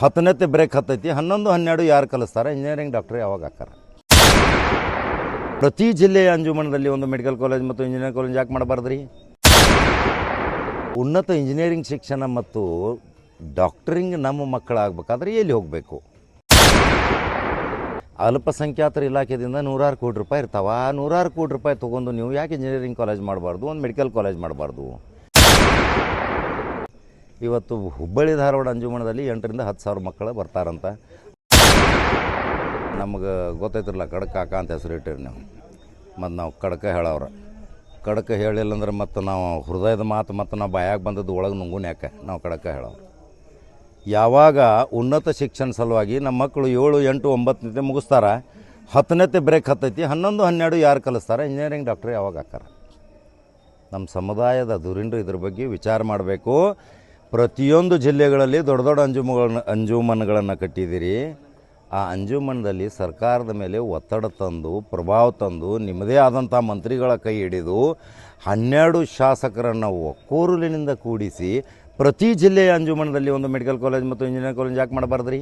ಹತ್ತನೇತೆ break ಹತ್ತೈತಿ, ಹನ್ನೊಂದು, ಹನ್ನೆರಡು ಯಾರು ಕಲಿಸ್ತಾರೆ? ಇಂಜಿನಿಯರಿಂಗ್ ಡಾಕ್ಟರ್ ಯಾವಾಗ ಹಾಕಾರ ಪ್ರತಿ ಜಿಲ್ಲೆಯ ಅಂಜುಮನದಲ್ಲಿ ಒಂದು ಮೆಡಿಕಲ್ ಕಾಲೇಜ್ ಮತ್ತು ಇಂಜಿನಿಯರಿಂಗ್ ಕಾಲೇಜ್ ಯಾಕೆ ಮಾಡಬಾರ್ದ್ರಿ? ಉನ್ನತ ಇಂಜಿನಿಯರಿಂಗ್ ಶಿಕ್ಷಣ ಮತ್ತು ಡಾಕ್ಟರಿಂಗ್ ನಮ್ಮ ಮಕ್ಕಳಾಗಬೇಕಾದ್ರೆ ಎಲ್ಲಿ ಹೋಗಬೇಕು? ಅಲ್ಪಸಂಖ್ಯಾತರ ಇಲಾಖೆದಿಂದ ನೂರಾರು ಕೋಟಿ ರೂಪಾಯಿ ಇರ್ತಾವ, ಆ ನೂರಾರು ಕೋಟಿ ರೂಪಾಯಿ ತೊಗೊಂಡು ನೀವು ಯಾಕೆ ಇಂಜಿನಿಯರಿಂಗ್ ಕಾಲೇಜ್ ಮಾಡಬಾರ್ದು, ಒಂದು ಮೆಡಿಕಲ್ ಕಾಲೇಜ್ ಮಾಡಬಾರ್ದು? ಇವತ್ತು ಹುಬ್ಬಳ್ಳಿ ಧಾರವಾಡ ಅಂಜುಮನದಲ್ಲಿ ಎಂಟರಿಂದ ಹತ್ತು ಸಾವಿರ ಮಕ್ಕಳು ಬರ್ತಾರಂತ. ನಮಗೆ ಗೊತ್ತೈತಿರಲ್ಲ ಕಡಕ ಕಾಕ ಅಂತ ಹೆಸರು ಇಟ್ಟಿರಿ ನೀವು. ಮತ್ತು ನಾವು ಕಡಕ ಹೇಳೋರು ಕಡಕ ಹೇಳಿಲ್ಲ ಅಂದ್ರೆ ಮತ್ತು ನಾವು ಹೃದಯದ ಮಾತು ಮತ್ತು ನಾವು ಬಾಯಾಗ ಬಂದದ್ದು ಒಳಗೆ ನುಂಗುನ ಯಾಕೆ? ನಾವು ಕಡಕ ಹೇಳವ್ರು. ಯಾವಾಗ ಉನ್ನತ ಶಿಕ್ಷಣ ಸಲುವಾಗಿ ನಮ್ಮ ಮಕ್ಕಳು ಏಳು, ಎಂಟು ಒಂಬತ್ತನೇ ಮುಗಿಸ್ತಾರ ಹತ್ತನೇತೆ ಬ್ರೇಕ್ ಹತ್ತೈತಿ, ಹನ್ನೊಂದು, ಹನ್ನೆರಡು ಯಾರು ಕಲಿಸ್ತಾರೆ? ಇಂಜಿನಿಯರಿಂಗ್ ಡಾಕ್ಟ್ರ್ ಯಾವಾಗ ಹಾಕಾರ ನಮ್ಮ ಸಮುದಾಯದ ದುರಿಂಡು ಇದ್ರ ಬಗ್ಗೆ ವಿಚಾರ ಮಾಡಬೇಕು. ಪ್ರತಿಯೊಂದು ಜಿಲ್ಲೆಗಳಲ್ಲಿ ದೊಡ್ಡ ದೊಡ್ಡ ಅಂಜುಮಗಳನ್ನ ಅಂಜುಮನ್ಗಳನ್ನು ಕಟ್ಟಿದ್ದೀರಿ. ಆ ಅಂಜುಮನದಲ್ಲಿ ಸರ್ಕಾರದ ಮೇಲೆ ಒತ್ತಡ ತಂದು, ಪ್ರಭಾವ ತಂದು, ನಿಮ್ಮದೇ ಆದಂಥ ಮಂತ್ರಿಗಳ ಕೈ ಹಿಡಿದು ಹನ್ನೆರಡು ಶಾಸಕರನ್ನು ಒಕ್ಕೂರುಲಿನಿಂದ ಕೂಡಿಸಿ ಪ್ರತಿ ಜಿಲ್ಲೆಯ ಅಂಜುಮನದಲ್ಲಿ ಒಂದು ಮೆಡಿಕಲ್ ಕಾಲೇಜ್ ಮತ್ತು ಇಂಜಿನಿಯರಿಂಗ್ ಕಾಲೇಜ್ ಯಾಕೆ ಮಾಡಬಾರ್ದ್ರಿ?